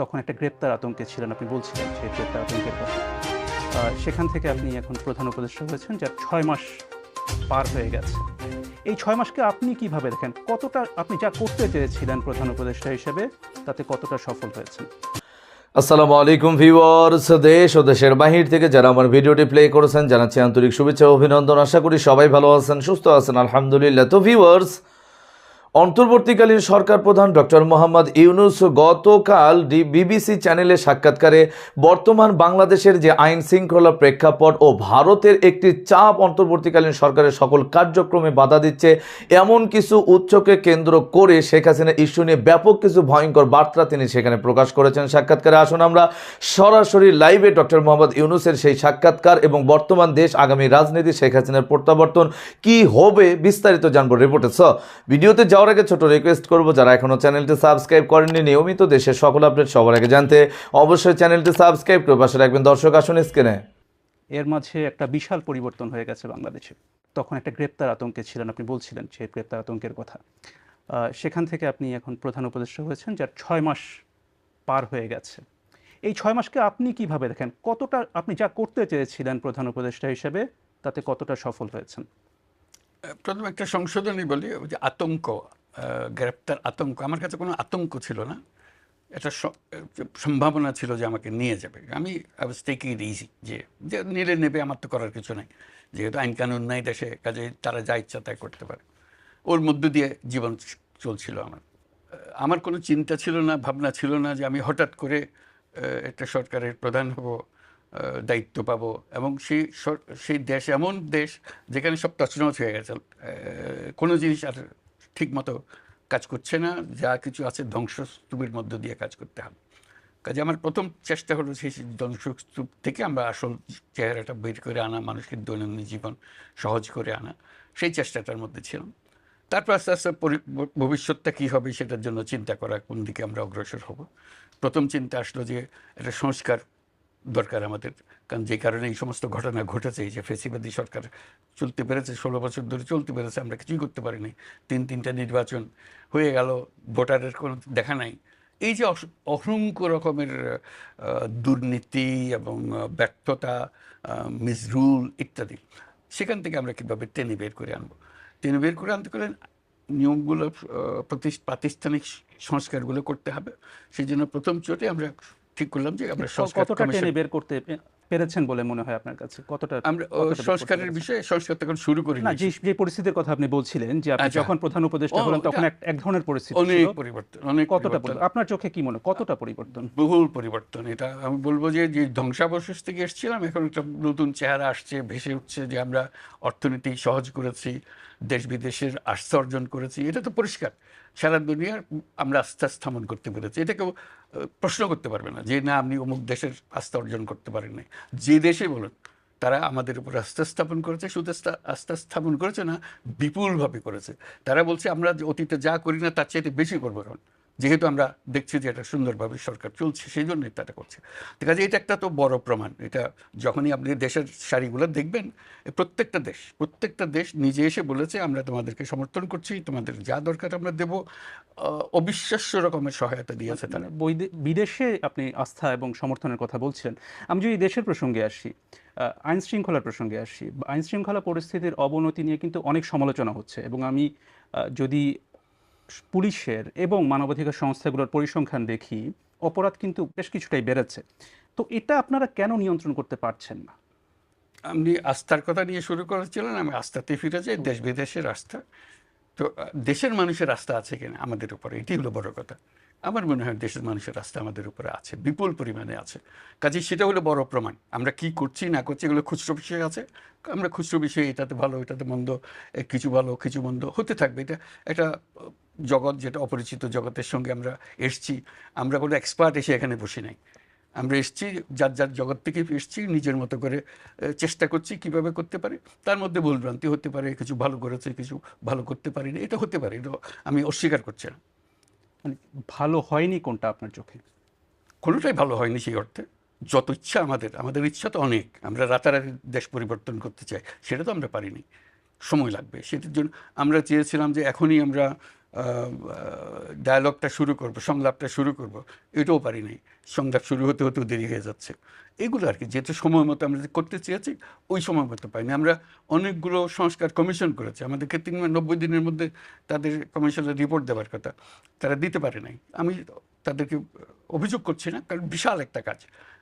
তখন একটা গ্রেপ্তার আতঙ্কে ছিলেন। আপনি বলছিলেন সেই গ্রেপ্তার আতঙ্কের কথা সেখান থেকে আপনি এখন প্রধান উপদেষ্টা হয়েছেন, যার ছয় মাস পার হয়ে গেছে। এই ছয় মাসকে আপনি কীভাবে দেখেন? কতটা আপনি যা করতে চেয়েছিলেন প্রধান উপদেষ্টা হিসেবে, তাতে কতটা সফল হয়েছেন? আসসালামু আলাইকুম ভিউয়ার্স, দেশ ও দেশের বাহির থেকে যারা আমার ভিডিওটি প্লে করেছেন, জানাচ্ছি আন্তরিক শুভেচ্ছা অভিনন্দন। আশা করি সবাই ভালো আছেন, সুস্থ আছেন, আলহামদুলিল্লাহ। তো ভিউয়ার্স অন্তর্বর্তীকালীন সরকার প্রধান ডক্টর মোহাম্মদ ইউনুস গতকাল ডি বিবিসি চ্যানেলে সাক্ষাৎকারে বর্তমান বাংলাদেশের যে আইন শৃঙ্খলা প্রেক্ষাপট ও ভারতের একটি চাপ অন্তর্বর্তীকালীন সরকারের সকল কার্যক্রমে বাধা দিচ্ছে, এমন কিছু উচ্চকে কেন্দ্র করে শেখ হাসিনা ইস্যু নিয়ে ব্যাপক কিছু ভয়ঙ্কর বার্তা তিনি সেখানে প্রকাশ করেছেন। সাক্ষাৎকারে আসুন আমরা, সরাসরি লাইভে ডক্টর মোহাম্মদ ইউনুসের সেই সাক্ষাৎকার এবং বর্তমান দেশ আগামী রাজনীতি, শেখ হাসিনার প্রত্যাবর্তন কি হবে বিস্তারিত জানব রিপোর্টে। স ভিডিওতে যাওয়ার আগে ছোট রিকোয়েস্ট করব যারা এখনও চ্যানেলটি সাবস্ক্রাইব করেননি নিয়মিত দেশের সকল আপডেট সবার আগে জানতে অবশ্যই চ্যানেলটি সাবস্ক্রাইব করে পাশে রাখবেন। দর্শক আসুন স্ক্রিনে এর মাঝে একটা বিশাল পরিবর্তন হয়ে গেছে বাংলাদেশে। তখন একটা গ্রেপ্তার আতঙ্কে ছিলেন আপনি বলছিলেন সেই গ্রেপ্তার আতঙ্কের কথা। সেখান থেকে আপনি এখন প্রধান উপদেষ্টা হয়েছেন যার ছয় মাস পার হয়ে গেছে। এই ছয় মাসকে আপনি কীভাবে দেখেন? কতটা আপনি যা করতে চেয়েছিলেন প্রধান উপদেষ্টা হিসেবে তাতে কতটা সফল হয়েছেন? প্রথম একটা সংশোধনী বলি ওই যে আতঙ্ক। গ্রেপ্তার আতঙ্ক। আমার কাছে কোনো আতঙ্ক ছিল না। এটা সম্ভাবনা ছিল যে আমাকে নিয়ে যাবে। আমি ওয়াজ টেকিং ইট ইজি যে যে নিলে নেবে, আমার তো করার কিছু নাই। যেহেতু আইন কানুন নাই দেশে, কাজে তারা যা ইচ্ছা তাই করতে পারে। ওর মধ্য দিয়ে জীবন চলছিল আমার। আমার কোনো চিন্তা ছিল না, ভাবনা ছিল না যে আমি হঠাৎ করে একটা সরকারের প্রধান হব দায়িত্ব পাব এবং সেই সেই দেশ এমন দেশ যেখানে সব তছনছ হয়ে গেছে। কোনো জিনিস আর ঠিক মতো কাজ করছে না, যা কিছু আছে ধ্বংসস্তূপের মধ্য দিয়ে কাজ করতে হবে। কাজে আমার প্রথম চেষ্টা হলো সেই ধ্বংসস্তূপ থেকে আমরা আসল চেহারাটা বের করে আনা মানুষের দৈনন্দিন জীবন সহজ করে আনা। সেই চেষ্টাটার মধ্যে ছিলাম। তারপর আস্তে আস্তে ভবিষ্যৎটা কী হবে সেটার জন্য চিন্তা করা কোন দিকে আমরা অগ্রসর হব। প্রথম চিন্তা আসলো যে একটা সংস্কার দরকার আমাদের। কারণ যে কারণে এই সমস্ত ঘটনা ঘটেছে, এই যে ফেসিবাদী সরকার চলতে পেরেছে, ষোলো বছর ধরে চলতে পেরেছে, আমরা কিছুই করতে পারিনি। তিন, তিনটা নির্বাচন হয়ে গেল, ভোটারের কোনো দেখা নাই। এই যে অসংখ্য রকমের দুর্নীতি এবং ব্যর্থতা মিসরুল ইত্যাদি, সেখান থেকে আমরা কীভাবে টেনে বের করে আনব? টেনে বের করে আনতে গেলে নিয়মগুলো প্রাতিষ্ঠানিক সংস্কারগুলো করতে হবে। সেই জন্য প্রথম চোটে আমরা ঠিক করলাম যে আমরা সংস্কার কতটা টেনে বের করতে পেরেছেন বলে মনে হয় আপনার কাছে? কতটা আমরা সংস্কারের বিষয়ে সংস্কার তখন শুরু করি না যে পরিস্থিতির কথা আপনি বলছিলেন যে আপনি আচ্ছা। যখন প্রধান উপদেষ্টা হলেন তখন এক ধরনের পরিস্থিতি অনেক পরিবর্তন অনেক কতটা পরিবর্তন? আপনার চোখে কি মনে কতটা পরিবর্তন? বহুল পরিবর্তন এটা আমি বলব যে যে ধ্বংসাবশেষ থেকে এসেছিলাম এখন একটা নতুন চেহারা আসছে ভেসে উঠছে যে আমরা অর্থনীতি সহজ করেছি দেশ বিদেশের আস্থা অর্জন করেছি এটা তো পরিষ্কার। সারা দুনিয়ার আমরা আস্থা স্থাপন করতে পেরেছি। এটা কেউ প্রশ্ন করতে পারবে না যে, না, আপনি অমুক দেশের আস্থা অর্জন করতে পারেন নাই। যে দেশে বলুন, তারা আমাদের উপর আস্থা স্থাপন করেছে, শুধু আস্থা- স্থাপন করেছে না, বিপুলভাবে করেছে। তারা বলছে, আমরা অতীতে যা করি না, তার চাইতে বেশি করব যেহেতু আমরা দেখছি যে এটা সুন্দরভাবে সরকার চলছে, সেই জন্যই তারা করছে। ঠিক আছে এটা একটা তো বড় প্রমাণ। এটা যখনই আপনি দেশের শাড়িগুলো দেখবেন প্রত্যেকটা দেশ প্রত্যেকটা দেশ নিজে এসে বলেছে, আমরা তোমাদেরকে সমর্থন করছি, তোমাদের যা দরকার আমরা দেব। অবিশ্বাস্য রকমের সহায়তা দিয়েছে তারা। বিদেশে আপনি আস্থা এবং সমর্থনের কথা বলছিলেন। আমি যদি দেশের প্রসঙ্গে আসি আইন শৃঙ্খলার প্রসঙ্গে আসি আইন শৃঙ্খলা পরিস্থিতির অবনতি নিয়ে কিন্তু অনেক সমালোচনা হচ্ছে। এবং আমি যদি পুলিশের এবং মানবাধিকার সংস্থাগুলোর পরিসংখ্যান দেখি, অপরাধ কিন্তু বেশ কিছুটাই বেড়েছে। তো এটা আপনারা কেন নিয়ন্ত্রণ করতে পারছেন না? আপনি আস্থার কথা নিয়ে শুরু করেছিলেন, আমি আস্থাতে ফিরে যাই, দেশ বিদেশের আস্থা। তো, দেশের মানুষের আস্থা আছে কিনা? আমাদের উপরে, এটি হলো বড় কথা। আমার মনে হয় দেশের মানুষের আস্থা আমাদের উপরে আছে, বিপুল পরিমাণে আছে। কাজে সেটা হলো বড় প্রমাণ। আমরা কি করছি, না করছি, এগুলো খুচরো বিষয় আছে। আমরা খুচরো বিষয়ে, এটাতে ভালো, এটাতে মন্দ কিছু ভালো, কিছু মন্দ, হতে থাকবে। এটা একটা জগৎ যেটা অপরিচিত জগতের সঙ্গে আমরা এসছি আমরা কোনো এক্সপার্ট এসে এখানে বসে নাই। আমরা এসছি যার যার জগৎ থেকে এসছি নিজের মতো করে চেষ্টা করছি কীভাবে করতে পারি। তার মধ্যে ভুলভ্রান্তি হতে পারে কিছু ভালো করেছে কিছু ভালো করতে পারিনি এটা হতে পারে এটা আমি অস্বীকার করছি না। মানে ভালো হয়নি কোনটা আপনার চোখে? কোনোটাই ভালো হয়নি সেই অর্থে। যত ইচ্ছা আমাদের আমাদের ইচ্ছা তো অনেক। আমরা রাতারাতি দেশ পরিবর্তন করতে চাই সেটা তো আমরা পারিনি। সময় লাগবে সেটার জন্য আমরা চেয়েছিলাম যে এখনই আমরা ডায়ালগটা শুরু করব, সংলাপটা শুরু করব, এটাও পারি নাই। সংলাপ শুরু হতে হতেও দেরি হয়ে যাচ্ছে। এগুলো আর কি, যেহেতু সময় মতো আমরা যে করতে চেয়েছি, ওই সময় মতো পাইনি। আমরা অনেকগুলো সংস্কার কমিশন করেছি। আমাদেরকে তিন নব্বই দিনের মধ্যে তাদের কমিশনের রিপোর্ট দেওয়ার কথা, তারা দিতে পারে নাই। আমি তাদেরকে অভিযোগ করছি না কারণ বিশাল একটা কাজ।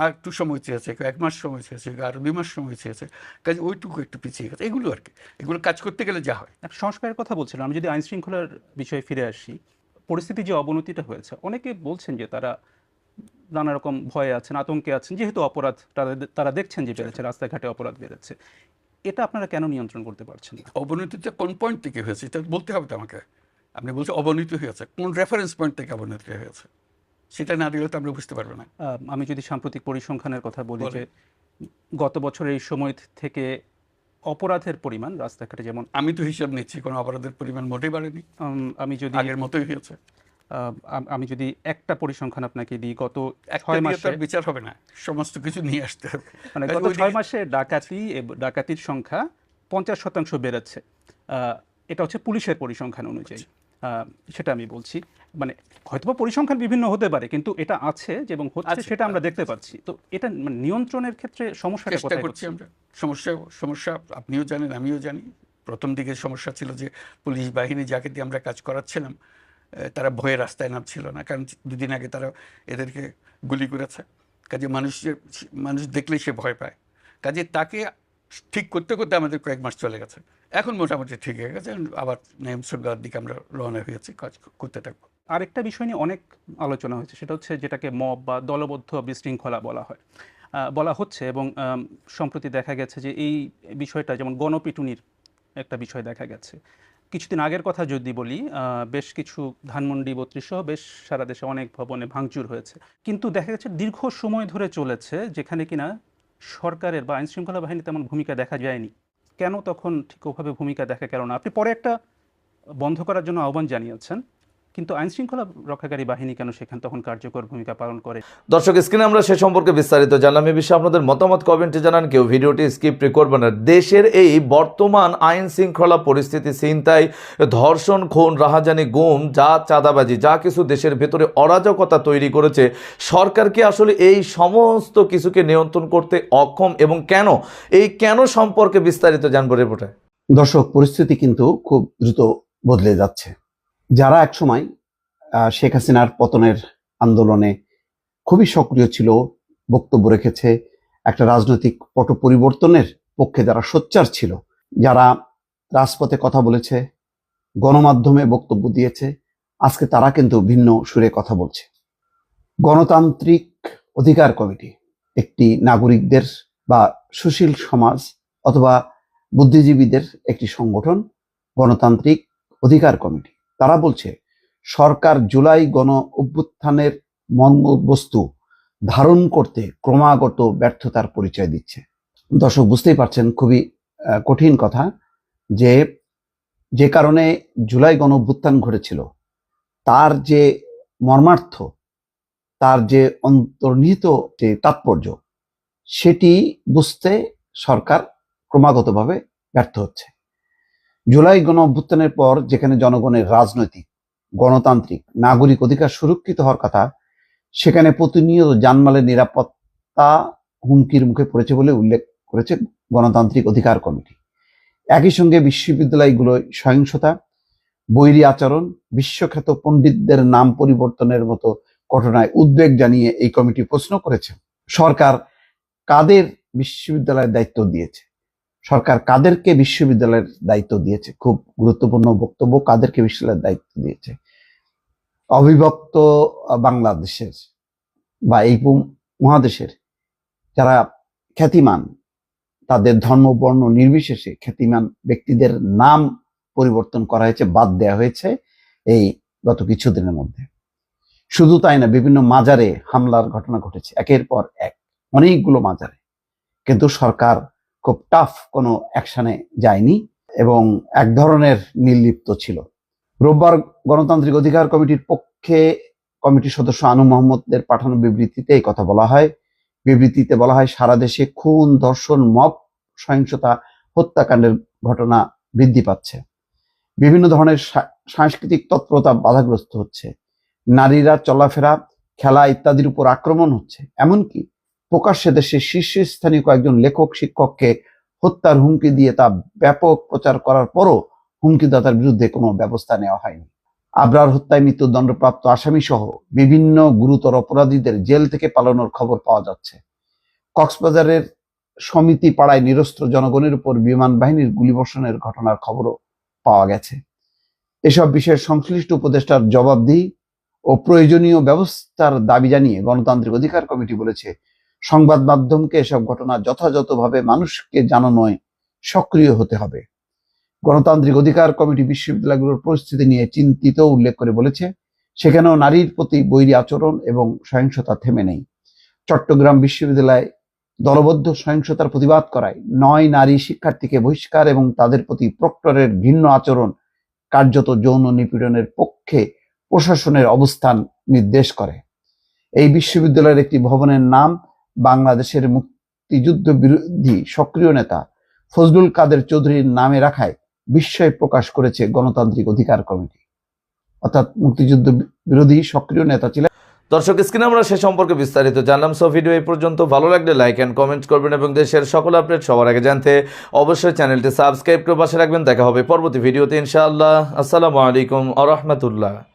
আর একটু সময় চেয়েছে এক মাস সময় চেয়েছে আরও দুই মাস সময় চেয়েছে কাজে ওইটুকু একটু পিছিয়ে গেছে এগুলো আর কি। এগুলো কাজ করতে গেলে যা হয়। সংস্কারের কথা বলছিলাম আমি যদি আইন শৃঙ্খলার বিষয়ে ফিরে আসি পরিস্থিতি যে অবনতিটা হয়েছে অনেকে বলছেন যে তারা নানা রকম ভয়ে আছেন আতঙ্কে আছেন যেহেতু অপরাধ তারা তারা দেখছেন যে বেড়েছে রাস্তাঘাটে অপরাধ বেড়েছে। এটা আপনারা কেন নিয়ন্ত্রণ করতে পারছেন না? অবনতিটা কোন পয়েন্ট থেকে হয়েছে এটা বলতে হবে তো আমাকে। আপনি বলছেন অবনতি হয়েছে কোন রেফারেন্স পয়েন্ট থেকে অবনতি হয়েছে? সেটা না দিলে তো আমরা বুঝতে পারব না। আমি যদি সাম্প্রতিক পরিসংখ্যানের কথা বলি যে গত বছরের এই সময় থেকে অপরাধের পরিমাণ রাস্তাঘাটে যেমন আমি তো হিসাব নিচ্ছি কোনো অপরাধের পরিমাণ মোটেই বাড়েনি। আমি যদি আগের মতোই হয়েছে। আমি যদি একটা পরিসংখ্যান আপনাকে দিই গত ছয় মাসে বিচার হবে না সমস্ত কিছু নিয়ে আসতে হবে। মানে গত ছয় মাসে ডাকাতি ডাকাতির সংখ্যা পঞ্চাশ শতাংশ বেড়েছে। আহ, এটা হচ্ছে পুলিশের পরিসংখ্যান অনুযায়ী। আহ, সেটা আমি বলছি। মানে হয়তোবা পরিসংখ্যান বিভিন্ন হতে পারে কিন্তু এটা আছে যে এবং হচ্ছে সেটা আমরা দেখতে পাচ্ছি। তো এটা মানে নিয়ন্ত্রণের ক্ষেত্রে সমস্যাটা কোথায় করছি আমরা। সমস্যা সমস্যা আপনিও জানেন আমিও জানি। প্রথম দিকে সমস্যা ছিল যে পুলিশ বাহিনী যাকে দিয়ে আমরা কাজ করাচ্ছিলাম তারা ভয়ে রাস্তায় নামছিল না কারণ দুদিন আগে তারা এদেরকে গুলি করেছে। কাজে মানুষের মানুষ দেখলেই সে ভয় পায়। কাজে তাকে ঠিক করতে করতে আমাদের কয়েক মাস চলে গেছে। এখন মোটামুটি ঠিক হয়ে গেছে আবার শৃঙ্খলার দিকে আমরা রওনা হয়েছি, কাজ করতে থাকব। আরেকটা বিষয় নিয়ে অনেক আলোচনা হয়েছে, সেটা হচ্ছে যেটাকে মব বা দলবদ্ধ বিশৃঙ্খলা বলা হয়। বলা হচ্ছে এবং সম্প্রতি দেখা গেছে যে এই বিষয়টা যেমন গণপিটুনির একটা বিষয় দেখা গেছে। কিছুদিন আগের কথা যদি বলি বেশ কিছু ধানমন্ডি বত্রিশ সহ বেশ সারা দেশে অনেক ভবনে ভাঙচুর হয়েছে। কিন্তু দেখা গেছে দীর্ঘ সময় ধরে চলেছে, যেখানে কিনা সরকারের বা আইনশৃঙ্খলা বাহিনী তেমন ভূমিকা দেখা যায়নি। কেন তখন ঠিক ওভাবে ভূমিকা দেখা? গেল না আপনি পরে একটা বন্ধ করার জন্য আহ্বান জানিয়েছেন। কিন্তু আইন শৃঙ্খলা রক্ষাকারী বাহিনী কেন সেখানে তখন কার্যকর ভূমিকা পালন করে? দর্শক স্ক্রিনে আমরা সে সম্পর্কে বিস্তারিত জানলাম। এই বিষয়ে আপনাদের মতামত কমেন্টে জানান। কেউ ভিডিওটি স্কিপ করবেন না দেশের এই বর্তমান আইন শৃঙ্খলা পরিস্থিতি চিন্তায় ধর্ষণ খুন রাহাজানি গুম যা চাঁদাবাজি যা কিছু দেশের ভেতরে অরাজকতা তৈরি করেছে সরকারকে আসলে এই সমস্ত কিছুকে নিয়ন্ত্রণ করতে অক্ষম এবং কেন? এই কেন সম্পর্কে বিস্তারিত জানব রিপোর্টে। দর্শক পরিস্থিতি কিন্তু খুব দ্রুত বদলে যাচ্ছে। যারা একসময় শেখ হাসিনার পতনের আন্দোলনে খুবই সক্রিয় ছিল, বক্তব্য রেখেছে, একটা রাজনৈতিক পট পরিবর্তনের পক্ষে যারা সোচ্চার ছিল, যারা রাজপথে কথা বলেছে, গণমাধ্যমে বক্তব্য দিয়েছে, আজকে তারা কিন্তু ভিন্ন সুরে কথা বলছে। গণতান্ত্রিক অধিকার কমিটি একটি নাগরিকদের বা সুশীল সমাজ অথবা বুদ্ধিজীবীদের একটি সংগঠন, গণতান্ত্রিক অধিকার কমিটি। তারা বলছে, সরকার জুলাই গণ অভ্যুত্থানের মর্মবস্তু ধারণ করতে ক্রমাগত ব্যর্থতার পরিচয় দিচ্ছে। দর্শক, বুঝতেই পারছেন খুবই কঠিন কথা যে যে কারণে জুলাই গণ অভ্যুত্থান ঘটেছিল, তার যে মর্মার্থ, তার যে অন্তর্নিহিত যে তাৎপর্য, সেটি বুঝতে সরকার ক্রমাগতভাবে ব্যর্থ হচ্ছে। জুলাই গণ অভ্যুত্থানের পর যেখানে জনগণের রাজনৈতিক, গণতান্ত্রিক, নাগরিক অধিকার সুরক্ষিত হওয়ার কথা, সেখানে প্রতিনিয়ত জানমালের নিরাপত্তা হুমকির মুখে পড়েছে বলে উল্লেখ করেছে গণতান্ত্রিক অধিকার কমিটি। একই সঙ্গে বিশ্ববিদ্যালয়গুলোয় সহিংসতা, বৈরী আচরণ, বিশ্বখ্যাত পণ্ডিতদের নাম পরিবর্তনের মতো ঘটনায় উদ্বেগ জানিয়ে এই কমিটি প্রশ্ন করেছে। সরকার কাদের বিশ্ববিদ্যালয়ের দায়িত্ব দিয়েছে? সরকার কাদেরকে বিশ্ববিদ্যালয়ের দায়িত্ব দিয়েছে? খুব গুরুত্বপূর্ণ বক্তব্য, কাদেরকে বিশ্ববিদ্যালয়ের দায়িত্ব দিয়েছে? অবিভক্ত বাংলাদেশের বা এই মহাদেশের যারা খ্যাতিমান, তাদের ধর্ম, বর্ণ নির্বিশেষে খ্যাতিমান ব্যক্তিদের নাম পরিবর্তন করা হয়েছে, বাদ দেওয়া হয়েছে এই গত কিছুদিনের মধ্যে। শুধু তাই না, বিভিন্ন মাজারে হামলার ঘটনা ঘটেছে, একের পর এক, অনেকগুলো মাজারে। কিন্তু সরকার খুব টাফ কোনো অ্যাকশানে যায়নি এবং এক ধরনের নির্লিপ্ত ছিল। রোববার গণতান্ত্রিক অধিকার কমিটির পক্ষে কমিটির সদস্য আনু মোহাম্মদের পাঠানো বিবৃতিতে এই কথা বলা হয়। বিবৃতিতে বলা হয়, সারা দেশে খুন, ধর্ষণ, মব, সহিংসতা, হত্যাকাণ্ডের ঘটনা বৃদ্ধি পাচ্ছে। বিভিন্ন ধরনের সাংস্কৃতিক তৎপরতা বাধাগ্রস্ত হচ্ছে। নারীরা চলাফেরা, খেলা ইত্যাদির উপর আক্রমণ হচ্ছে। এমনকি প্রকাশ্যে দেশের শীর্ষস্থানীয় কয়েকজন লেখক, শিক্ষককে হত্যার হুমকি দিয়ে তা ব্যাপক প্রচার করার পরও হুমকিদাতার বিরুদ্ধে কোনো ব্যবস্থা নেওয়া হয়নি। আবরার হত্যায় মৃত্যুদণ্ডপ্রাপ্ত আসামি সহ বিভিন্ন গুরুতর অপরাধীদের জেল থেকে পালানোর খবর পাওয়া যাচ্ছে। কক্সবাজারের সমিতি পাড়ায় নিরস্ত্র জনগণের উপর বিমান বাহিনীর গুলিবর্ষণের ঘটনার খবরও পাওয়া গেছে। এসব বিষয়ে সংশ্লিষ্ট উপদেষ্টার জবাবদিহি ও প্রয়োজনীয় ব্যবস্থার দাবি জানিয়ে গণতান্ত্রিক অধিকার কমিটি বলেছে সংবাদ মাধ্যমকে এসব ঘটনা যথাযথভাবে মানুষকে জানানোয় সক্রিয় হতে হবে। গণতান্ত্রিক অধিকার কমিটি বিশ্ববিদ্যালয়গুলোর পরিস্থিতি নিয়ে চিন্তিত উল্লেখ করে বলেছে, সেখানেও নারীর প্রতি বৈরী আচরণ এবং সহিংসতা থেমে নেই। চট্টগ্রাম বিশ্ববিদ্যালয় দলবদ্ধ সহিংসতার প্রতিবাদ করায় নয় নারী শিক্ষার্থীকে বহিষ্কার এবং তাদের প্রতি প্রক্টরের ঘৃণ্য আচরণ কার্যত যৌন নিপীড়নের পক্ষে প্রশাসনের অবস্থান নির্দেশ করে। এই বিশ্ববিদ্যালয়ের একটি ভবনের নাম বাংলাদেশের মুক্তিযুদ্ধ বিরোধী সক্রিয় নেতা ফজলুল কাদের চৌধুরীর নামে রাখায় বিস্ময় প্রকাশ করেছে গণতান্ত্রিক অধিকার কমিটি। অর্থাৎ মুক্তিযুদ্ধ বিরোধী সক্রিয় নেতা ছিলেন দর্শক, স্ক্রিনে আমরা সে সম্পর্কে বিস্তারিত জানলাম, সো ভিডিও এই পর্যন্ত ভালো লাগলে লাইক অ্যান্ড কমেন্ট করবেন এবং দেশের সকল আপডেট সবার আগে জানতে অবশ্যই চ্যানেলটি সাবস্ক্রাইব করে পাশে রাখবেন। দেখা হবে পরবর্তী ভিডিওতে ইনশাআল্লাহ। আসসালামু আলাইকুম আ রহমতুল্লাহ।